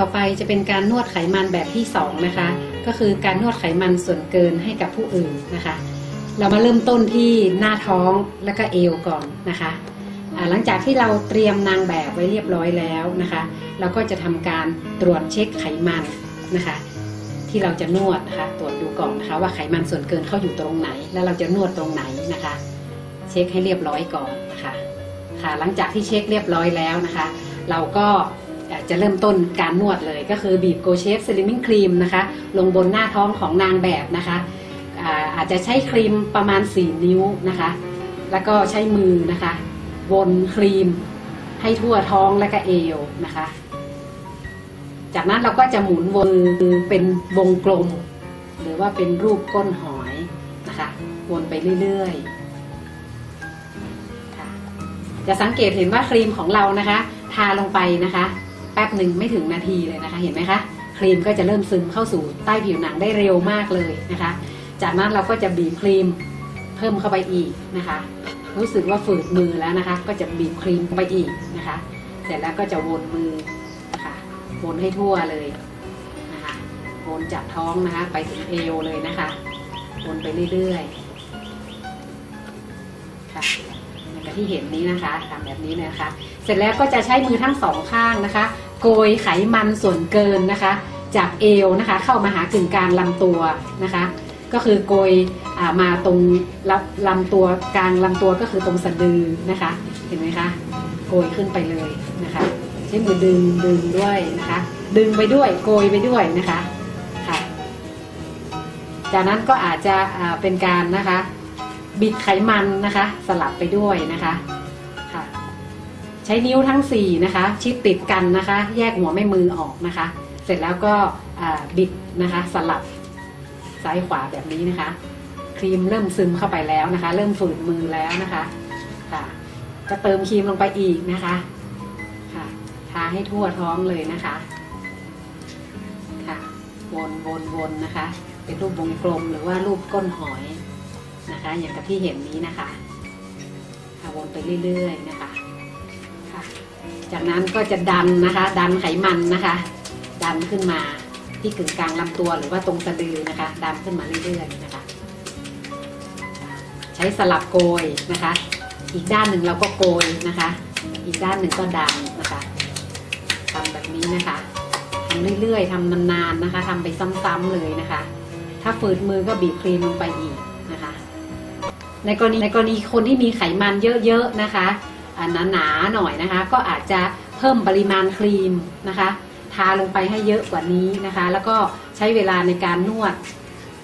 ต่อไปจะเป็นการนวดไขมันแบบที่สองนะคะ ก็คือการนวดไขมันส่วนเกินให้กับผู้อื่นนะคะ เรามาเริ่มต้นที่หน้าท้องและก็เอวก่อนนะคะหลังจากที่เราเตรียมนางแบบไว้เรียบร้อยแล้วนะคะ เราก็จะทำการตรวจเช็คไขมันนะคะ ที่เราจะนวดนะคะตรวจดูก่อนนะคะ ว่าไขมันส่วนเกินเข้าอยู่ตรงไหน แล้วเราจะนวดตรงไหนนะคะ เช็คให้เรียบร้อยก่อนนะคะค่ะหลังจากที่เช็คเรียบร้อยแล้วนะคะ เราก็ จะเริ่มต้นการนวดเลยก็คือบีบโกเชฟสลิมมิ่งครีมนะคะ ลงบนหน้าท้องของนางแบบนะคะอาอาจจะใช้ครีมประมาณ 4 นิ้วนะคะ แล้วก็ใช้มือนะคะวนครีมให้ทั่วท้องและก็เอวนะคะ จากนั้นเราก็จะหมุนวนเป็นวงกลม หรือว่าเป็นรูปก้นหอยนะคะ วนไปเรื่อยๆจะสังเกตเห็นว่าครีมของเรานะคะ ทาลงไปนะคะ แป๊บหนึ่งไม่ถึงนาทีเลยนะคะ เห็นไหมคะครีมก็จะเริ่มซึมเข้าสู่ใต้ผิวหนังได้เร็วมากเลยนะคะ จากนั้นเราก็จะบีบครีมเพิ่มเข้าไปอีกนะคะ รู้สึกว่าฝืดมือแล้วนะคะ ก็จะบีบครีมไปอีกนะคะ เสร็จแล้วก็จะวนมือนะคะวนให้ทั่วเลยนะคะวนจากท้องนะคะ ไปถึงเอวเลยนะคะวนไปเรื่อยๆค่ะ อย่างที่เห็นนี้นะคะทำแบบนี้นะคะ เสร็จแล้วก็จะใช้มือทั้งสองข้างนะคะ โกยไขมันส่วนเกินนะคะ จากเอวนะคะ เข้ามาหากึ่งกลางลำตัวนะคะ ก็คือโกยมาตรงรับลำตัวกลางลำตัวก็คือตรงสะดือนะคะ เห็นไหมคะโกยขึ้นไปเลยนะคะ ใช้มือดึงดึงด้วยนะคะ ดึงไปด้วยโกยไปด้วยนะคะค่ะจากนั้นก็อาจจะเป็นการนะคะ บิดไขมันนะคะ สลับไปด้วยนะคะค่ะ ใช้นิ้วทั้ง4นะคะ ชิดติดกันนะคะ แยกหัวไม่มือออกนะคะ เสร็จแล้วก็บิดนะคะ สลับซ้ายขวาแบบนี้นะคะ ครีมเริ่มซึมเข้าไปแล้วนะคะ เริ่มฝืดมือแล้วนะคะค่ะก็เติมครีมลงไปอีกนะคะค่ะทาให้ทั่วท้องเลยนะคะค่ะวนวนวนนะคะ เป็นรูปวงกลมหรือว่ารูปก้นหอย นะคะ อย่างกับที่เห็นนี้นะคะค่ะวนไปเรื่อย ๆ นะคะค่ะจากนั้นก็จะดันนะคะ ดันไขมันนะคะ ดันขึ้นมาที่กึ่งกลางลำตัวหรือว่าตรงสะดือนะคะ ดันขึ้นมาเรื่อย ๆ นะคะ ใช้สลับโกยนะคะ อีกด้านหนึ่งเราก็โกยนะคะ อีกด้านหนึ่งก็ดันนะคะทำแบบนี้นะคะทำเรื่อย ๆทำนานๆนะคะทำไปซ้ำๆเลยนะคะ ถ้าฝืดมือก็บีบครีมลงไปอีก ในกรณีในกรณีคนที่มีไขมันเยอะๆนะคะอ่าหนาๆหน่อยนะคะ ก็อาจจะเพิ่มปริมาณครีมนะคะ ทาลงไปให้เยอะกว่านี้นะคะ แล้วก็ใช้เวลาในการนวด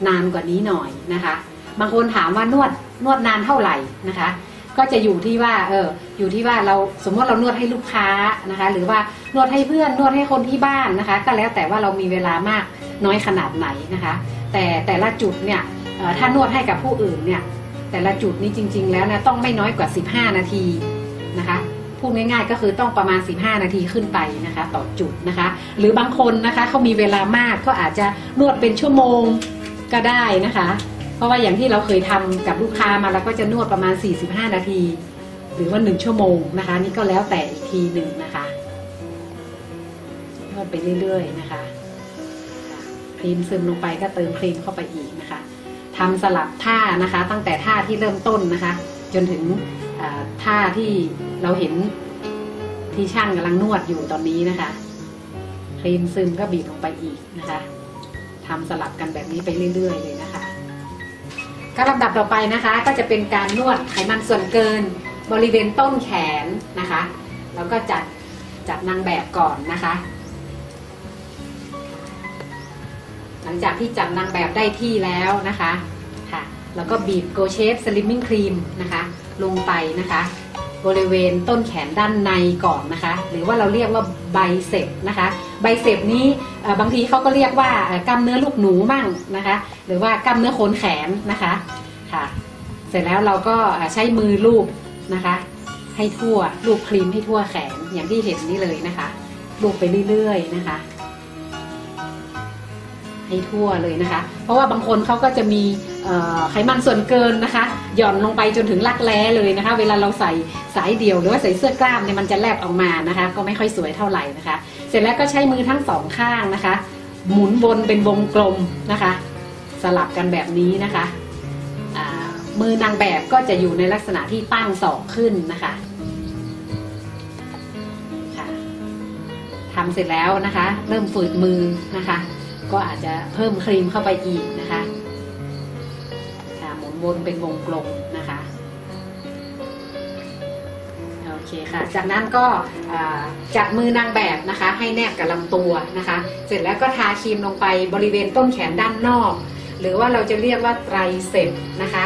นานกว่านี้หน่อยนะคะ บางคนถามว่านวดนวดนานเท่าไหร่นะคะ ก็จะอยู่ที่ว่าเอออยู่ที่ว่าเราสมมติเรานวดให้ลูกค้านะคะ หรือว่านวดให้เพื่อนนวดให้คนที่บ้านนะคะ ก็แล้วแต่ว่าเรามีเวลามากน้อยขนาดไหนนะคะ แต่แต่ละจุดเนี่ยถ้านวดให้กับผู้อื่นเนี่ย แต่ละจุดนี้จริง ๆ แล้วนะต้องไม่น้อยกว่า 15 นาทีนะคะพูดง่ายๆก็คือต้องประมาณ 15 นาทีขึ้นไปนะคะ ต่อจุดนะคะ หรือบางคนนะคะเขามีเวลามากก็อาจจะนวดเป็นชั่วโมงก็ได้นะคะ เพราะว่าอย่างที่เราเคยทำกับลูกค้ามาเราก็จะนวดประมาณ 45 นาที หรือว่า 1 ชั่วโมงนะคะ นี่ก็แล้วแต่อีกทีหนึ่งนะคะนวดไปเรื่อยๆนะคะครีมซึมลงไปก็เติมครีมเข้าไปอีกนะคะ ทำสลับท่านะคะ ตั้งแต่ท่าที่เริ่มต้นนะคะ จนถึงท่าที่เราเห็นที่ช่างกำลังนวดอยู่ตอนนี้นะคะครีมซึมก็บีบลงไปอีกนะคะทำสลับกันแบบนี้ไปเรื่อย ๆ เลยนะคะก็ลำดับต่อไปนะคะ ก็จะเป็นการนวดไขมันส่วนเกินบริเวณต้นแขนนะคะ แล้วก็จัดจัดนางแบบก่อนนะคะ หลังจากที่จัดนางแบบได้ที่แล้วนะคะค่ะแล้วก็บีบโกเชฟสลิมมิ่งครีมนะคะลงไปนะคะบริเวณต้นแขนด้านในก่อนนะคะ หรือว่าเราเรียกว่าไบเซปนะคะไบเซปนี้บางทีเขาก็เรียกว่ากล้ามเนื้อลูกหนูมั่งนะคะ หรือว่ากล้ามเนื้อโคนแขนนะคะค่ะ เสร็จแล้วเราก็ใช้มือลูบนะคะ ให้ทั่วลูบครีมให้ทั่วแขนอย่างที่เห็นนี่เลยนะคะลูบไปเรื่อยๆนะคะ ให้ทั่วเลยนะคะ เพราะว่าบางคนเขาก็จะมีไขมันส่วนเกินนะคะ หย่อนลงไปจนถึงรักแร้เลยนะคะ เวลาเราใส่สายเดี่ยวหรือว่าใส่เสื้อกล้ามเนี่ยมันจะแลบออกมานะคะ ก็ไม่ค่อยสวยเท่าไหร่นะคะ เสร็จแล้วก็ใช้มือทั้งสองข้างนะคะ หมุนวนเป็นวงกลมนะคะ สลับกันแบบนี้นะคะมือนางแบบก็จะอยู่ในลักษณะที่ตั้งศอกขึ้นนะคะค่ะทำเสร็จแล้วนะคะ เริ่มฝืดมือนะคะ ก็อาจจะเพิ่มครีมเข้าไปอีกนะคะค่ะหมุนวนเป็นวงกลมนะคะโอเคค่ะ จากนั้นก็จับมือนางแบบนะคะ ให้แนบกับลำตัวนะคะ เสร็จแล้วก็ทาครีมลงไปบริเวณต้นแขนด้านนอก หรือว่าเราจะเรียกว่าไตรเสพนะคะ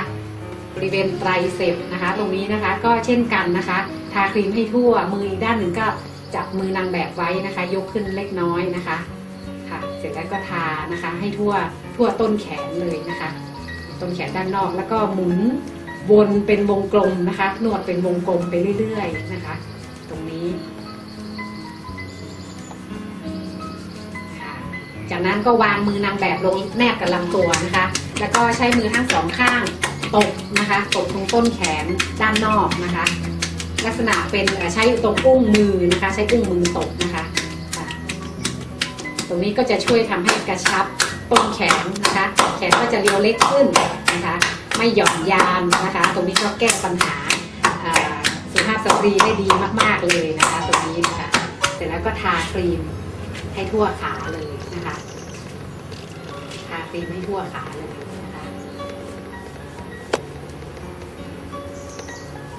บริเวณไตรเสพนะคะ ตรงนี้นะคะก็เช่นกันนะคะ ทาครีมให้ทั่วมืออีกด้านหนึ่งก็จับมือนางแบบไว้นะคะ ยกขึ้นเล็กน้อยนะคะ เสร็จแล้วก็ทานะคะให้ทั่วทั่วต้นแขนเลยนะคะ ต้นแขนด้านนอกแล้วก็หมุนวนเป็นวงกลมนะคะนวดเป็นวงกลมไปเรื่อยๆนะคะ ตรงนี้จากนั้นก็วางมือนางแบบลงแนบกับลำตัวนะคะ แล้วก็ใช้มือทั้งสองข้างตบนะคะตบตรงต้นแขนด้านนอกนะคะ ลักษณะเป็นเอ่อใช้ตรงอุ้งมือนะคะ ใช้อุ้งมือตบนะคะ ตรงนี้ก็จะช่วยทำให้กระชับต้นแขนนะคะ แขนก็จะเรียวเล็กขึ้นนะคะ ไม่หย่อนยานนะคะ ตรงนี้ก็แก้ปัญหาอ่าสุภาพสตรีได้ดีมาก ๆเลยนะคะ ตรงนี้นะคะเสร็จแล้วก็ทาครีมให้ทั่วขาเลยนะคะ ทาครีมให้ทั่วขาเลยนะคะ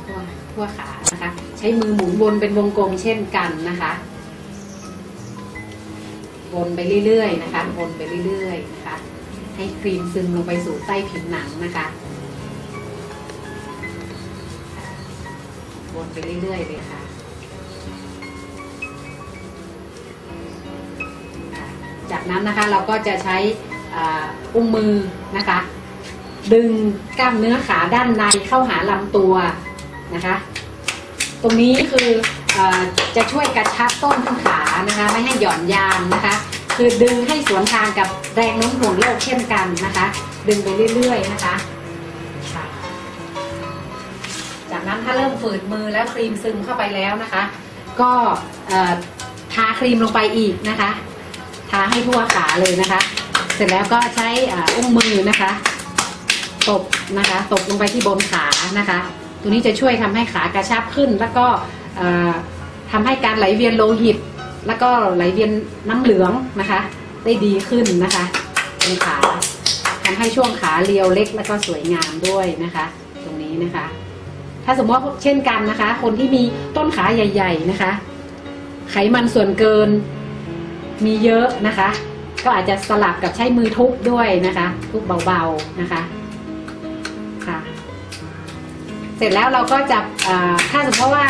ทั่วทั่วขานะคะ ใช้มือหมุนวนเป็นวงกลมเช่นกันนะคะ วนไปเรื่อยๆนะคะวนไปเรื่อยๆนะคะ ให้ครีมซึมลงไปสู่ใต้ผิวหนังนะคะวนไปเรื่อยๆเลยค่ะจากนั้นนะคะเราก็จะใช้อุ้งมือนะคะ ดึงกล้ามเนื้อขาด้านในเข้าหาลำตัวนะคะ ตรงนี้คือ จะช่วยกระชับต้นขานะคะไม่ให้หย่อนยานนะคะ คือดึงให้สวนทางกับแรงโน้มถ่วงโลกเช่นกันนะคะ ดึงไปเรื่อยๆนะคะ จากนั้นถ้าเริ่มฝืดมือแล้วครีมซึมเข้าไปแล้วนะคะ ก็ทาครีมลงไปอีกนะคะ ทาให้ทั่วขาเลยนะคะ เสร็จแล้วก็ใช้อุ้งมือนะคะตบนะคะตบลงไปที่บนขานะคะ ตัวนี้จะช่วยทำให้ขากระชับขึ้นแล้วก็ ทำให้การไหลเวียนโลหิต แล้วก็ไหลเวียนน้ำเหลืองนะคะ ได้ดีขึ้นนะคะตรงขาทำให้ช่วงขาเรียวเล็กแล้วก็สวยงามด้วยนะคะ ตรงนี้นะคะ ถ้าสมมติว่าเช่นกันนะคะ คนที่มีต้นขาใหญ่ ๆนะคะ ไขมันส่วนเกินมีเยอะนะคะ ก็อาจจะสลับกับใช้มือทุบด้วยนะคะ ทุบเบาๆนะคะค่ะ เสร็จแล้วเราก็จะถ้าสมมติว่า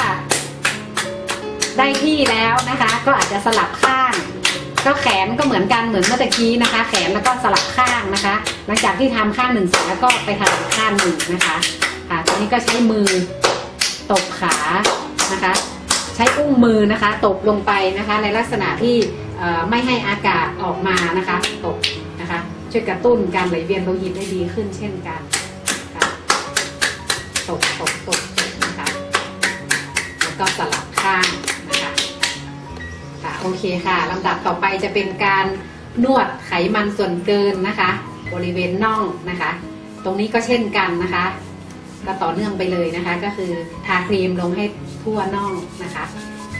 ได้ที่แล้วนะคะ ก็อาจจะสลับข้าง ก็แขนก็เหมือนกันเหมือนเมื่อตะกี้นะคะ แขนแล้วก็สลับข้างนะคะ หลังจากที่ทำข้างหนึ่งเสร็จแล้วก็ไปทำอีกข้างหนึ่งนะคะค่ะตอนนี้ก็ใช้มือตบขานะคะ ใช้อุ้งมือนะคะ ตบลงไปนะคะ ในลักษณะที่ไม่ให้อากาศออกมานะคะตบนะคะ ช่วยกระตุ้นการไหลเวียนโลหิตได้ดีขึ้นเช่นกันค่ะตบตบตบนะคะ แล้วก็สลับข้าง โอเคค่ะลำดับต่อไปจะเป็นการนวดไขมันส่วนเกินนะคะ บริเวณน่องนะคะ ตรงนี้ก็เช่นกันนะคะ ก็ต่อเนื่องไปเลยนะคะ ก็คือทาครีมลงให้ทั่วน่องนะคะ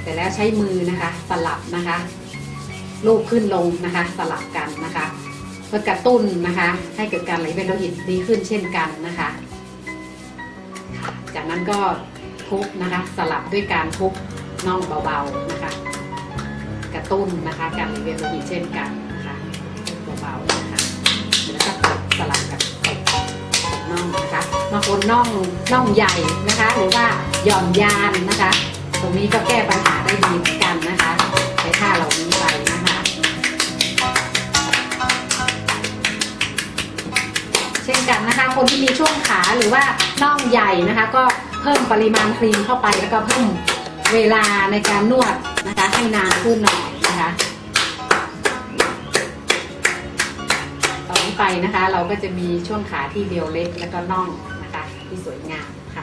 เสร็จแล้วใช้มือนะคะ สลับนะคะลูบขึ้นลงนะคะ สลับกันนะคะเพื่อกระตุ้นนะคะ ให้เกิดการไหลเวียนโลหิตดีขึ้นเช่นกันนะคะ จากนั้นก็ทุบนะคะ สลับด้วยการทุบน่องเบาๆนะคะกระ ตุ้นนะคะการไหลเวียนโลหิตเช่นกันนะคะเบาๆนะคะแล้วก็ตบสลับกับตบน่องนะคะบางคนน่องน่องใหญ่นะคะ หรือว่าหย่อนยานนะคะ ตรงนี้ก็แก้ปัญหาได้ดีเหมือนกันนะคะใช้ท่าเหล่านี้ไปนะคะ เช่นกันนะคะ คนที่มีช่วงขาหรือว่าน่องใหญ่นะคะ ก็เพิ่มปริมาณครีมเข้าไปแล้วก็เพิ่มเวลาในการนวดนะคะให้นานขึ้นหน่อย นะคะต่อไปนะคะ เราก็จะมีช่วงขาที่เรียวเล็กแล้วก็น่องนะคะที่สวย